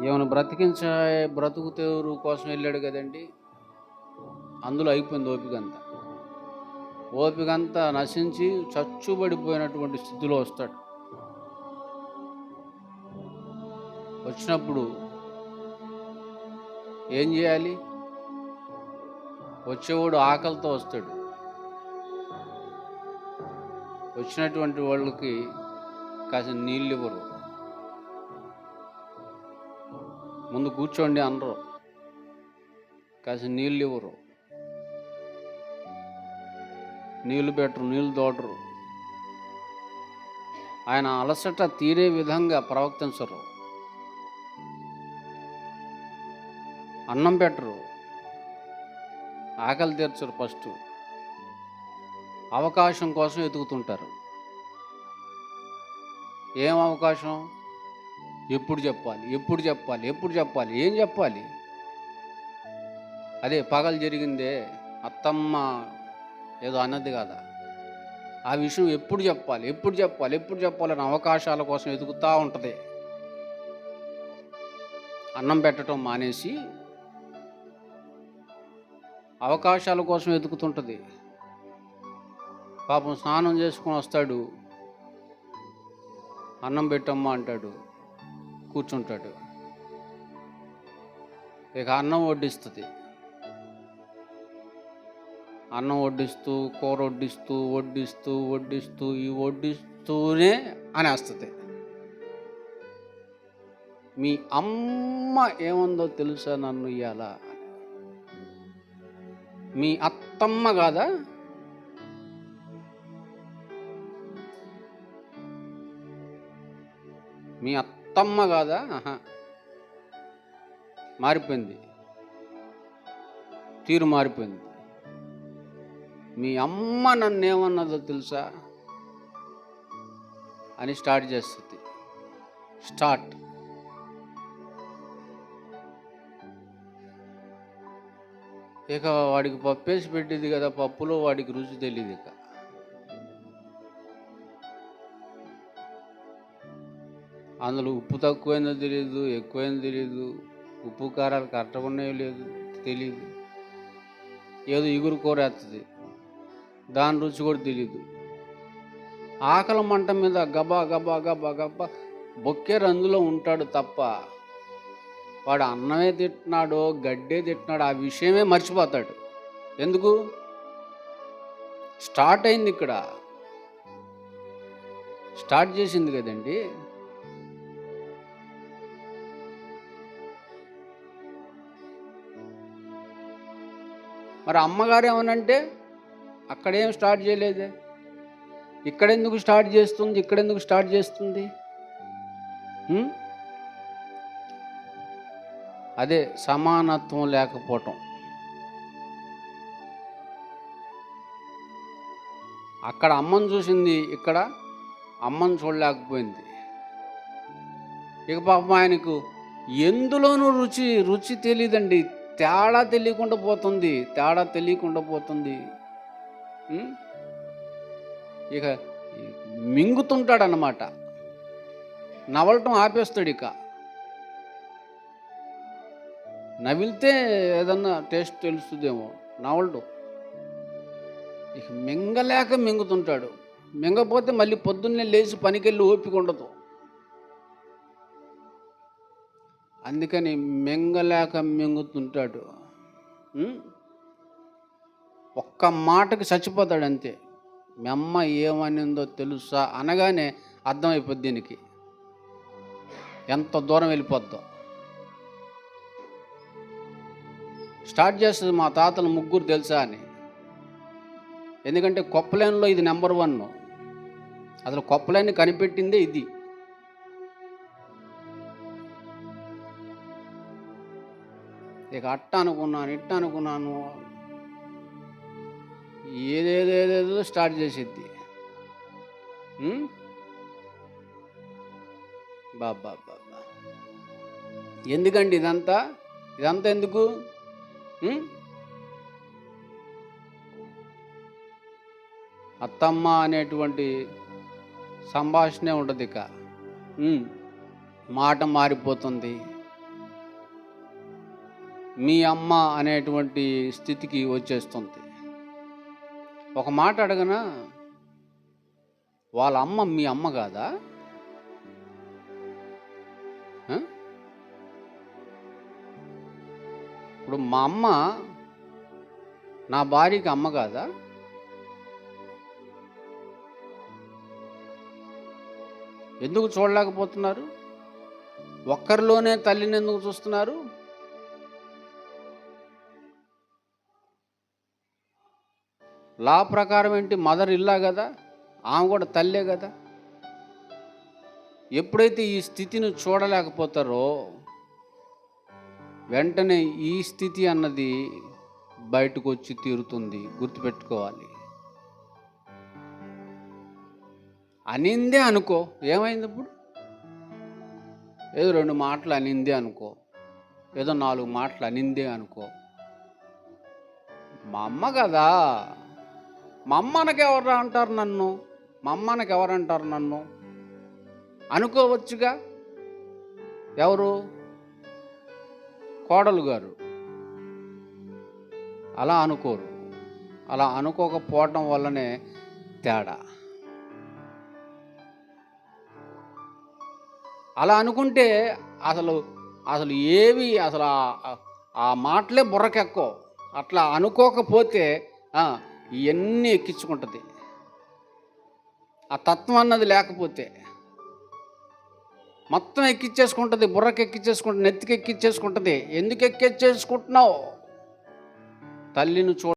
ఏమైనా బ్రతికించే బ్రతుకు తెరు కోసం వెళ్ళాడు కదండి. అందులో అయిపోయింది ఓపిక అంతా. ఓపిక అంతా నశించి చచ్చుబడిపోయినటువంటి స్థితిలో వస్తాడు. వచ్చినప్పుడు ఏం చేయాలి? వచ్చేవాడు ఆకలితో వస్తాడు. వచ్చినటువంటి వాళ్ళకి కాసిన నీళ్ళు ఇవ్వరు. ముందు కూర్చోండి అనరు. కాసి నీళ్ళు ఇవ్వరు. నీళ్ళు పెట్టరు నీళ్ళు తోడరు ఆయన అలసట తీరే విధంగా ప్రవర్తించరు. అన్నం పెట్టరు. ఆకలి తీర్చరు ఫస్ట్. అవకాశం కోసం ఎతుకుతుంటారు ఏం అవకాశం? ఎప్పుడు చెప్పాలి ఎప్పుడు చెప్పాలి ఎప్పుడు చెప్పాలి ఏం చెప్పాలి? అదే పగలు జరిగిందే అత్తమ్మ ఏదో అన్నది కదా. ఆ విషయం ఎప్పుడు చెప్పాలి ఎప్పుడు చెప్పాలి ఎప్పుడు చెప్పాలని అవకాశాల కోసం ఎదుగుతూ ఉంటుంది. అన్నం పెట్టడం మానేసి అవకాశాల కోసం వెతుకుతుంటుంది పాపం స్నానం చేసుకొని వస్తాడు. అన్నం పెట్టమ్మా అంటాడు. కూర్చుంటాడు. ఇక అన్నం వడ్డిస్తుంది. అన్నం వడ్డిస్తూ కూర వడ్డిస్తూ వడ్డిస్తూ వడ్డిస్తూ ఈ వడ్డిస్తూనే అనేస్తుంది. మీ అమ్మ ఏముందో తెలుసా నన్ను ఇయ్యాల? మీ అత్తమ్మ కాదా? మీ అత్త అత్తమ్మ కాదా ఆహా. మారిపోయింది. తీరు మారిపోయింది. మీ అమ్మ నన్ను ఏమన్నదో తెలుసా? అని స్టార్ట్ చేస్తుంది. స్టార్ట్. ఇక వాడికి పప్పేసి పెట్టింది కదా పప్పులో వాడికి రుచి తెలియదు ఇక. అందులో ఉప్పు తక్కువైందో తెలియదు ఎక్కువైందో తెలియదు ఉప్పు కారాలు కరెక్ట్గా ఉన్నాయో లేదు తెలియదు ఏదో ఇగురు కూర వేస్తుంది దాని రుచి కూడా తెలియదు ఆకలి మంట మీద గబా గబా గబా గబా బొక్కేరు అందులో ఉంటాడు తప్ప వాడు అన్నమే తిట్టినాడు గడ్డే తిట్టినాడు ఆ విషయమే మర్చిపోతాడు. ఎందుకు? స్టార్ట్ అయింది ఇక్కడ. స్టార్ట్ చేసింది కదండి? మరి అమ్మగారు ఏమనంటే అక్కడేం స్టార్ట్ చేయలేదే? ఇక్కడెందుకు స్టార్ట్ చేస్తుంది? ఇక్కడెందుకు స్టార్ట్ చేస్తుంది? అదే సమానత్వం లేకపోవటం. అక్కడ అమ్మని చూసింది ఇక్కడ అమ్మని చూడలేకపోయింది. ఇక పాపం ఆయనకు ఎందులోనూ రుచి రుచి తెలియదండి తేడా తెలియకుండా పోతుంది తేడా తెలియకుండా పోతుంది. ఇక మింగుతుంటాడనమాట నవలటం ఆపేస్తాడు ఇక నవిలితే ఏదన్నా టేస్ట్ తెలుస్తుందేమో నవలడు. ఇక మింగలేక మింగుతుంటాడు. మింగపోతే మళ్ళీ పొద్దున్నే లేచి పనికెళ్ళి ఓపిక ఉండదు. అందుకని మింగలేక మింగుతుంటాడు. ఒక్క మాటకి చచ్చిపోతాడు అంతే. మీ అమ్మ ఏమనిందో తెలుసా అనగానే అర్థమైపోద్ది దీనికి. ఎంత దూరం వెళ్ళిపోద్దో. స్టార్ట్ చేస్తుంది మా తాతలు ముగ్గురు తెలుసా అని. ఎందుకంటే కొప్పలేన్లో ఇది నెంబర్ వన్. అసలు కొప్పలేని కనిపెట్టిందే ఇది. ఇక అట్ట అనుకున్నాను ఇట్ట అనుకున్నాను. ఏదేదేదేదో స్టార్ట్ చేసిద్ది. బాబా బాబా ఎందుకండి ఇదంతా? ఇదంతా ఎందుకు? అత్తమ్మ అనేటువంటి సంభాషణే ఉండదు ఇక మాట మారిపోతుంది. మీ అమ్మ అనేటువంటి స్థితికి వచ్చేస్తుంది. ఒక మాట అడగనా? వాళ్ళ అమ్మ మీ అమ్మ కాదా? ఇప్పుడు మా అమ్మ నా భార్యకి అమ్మ కాదా? ఎందుకు చూడలేకపోతున్నారు? ఒక్కరిలోనే తల్లిని ఎందుకు చూస్తున్నారు? లా ప్రకారం ఏంటి? మదర్ ఇల్లా కదా? ఆమె కూడా తల్లే కదా? ఎప్పుడైతే ఈ స్థితిని చూడలేకపోతారో వెంటనే ఈ స్థితి అన్నది బయటకు వచ్చి తీరుతుంది. గుర్తుపెట్టుకోవాలి. అనిందే అనుకో. ఏమైంది ఇప్పుడు? ఏదో రెండు మాటలు అనిందే అనుకో. ఏదో నాలుగు మాటలు అనిందే అనుకో. మా అమ్మ కదా? మా అమ్మనకి ఎవరు అంటారు నన్ను? మా అమ్మనకి ఎవరు అంటారు నన్ను? అనుకోవచ్చుగా? ఎవరు? కోడలు గారు. అలా అనుకోరు. అలా అనుకోకపోవటం వల్లనే తేడా. అలా అనుకుంటే అసలు అసలు ఏవి అసలు ఆ- మాటలే బుర్రకెక్కో అట్లా అనుకోకపోతే ఇవన్నీ ఎక్కించుకుంటుంది. ఆ తత్వం అన్నది లేకపోతే మొత్తం ఎక్కిచ్చేసుకుంటుంది బుర్రకి ఎక్కిచ్చేసుకుంటుంది నెత్తికి ఎక్కిచ్చేసుకుంటుంది. ఎందుకు ఎక్కిచ్చేసుకుంటున్నావు? తల్లిని చూడ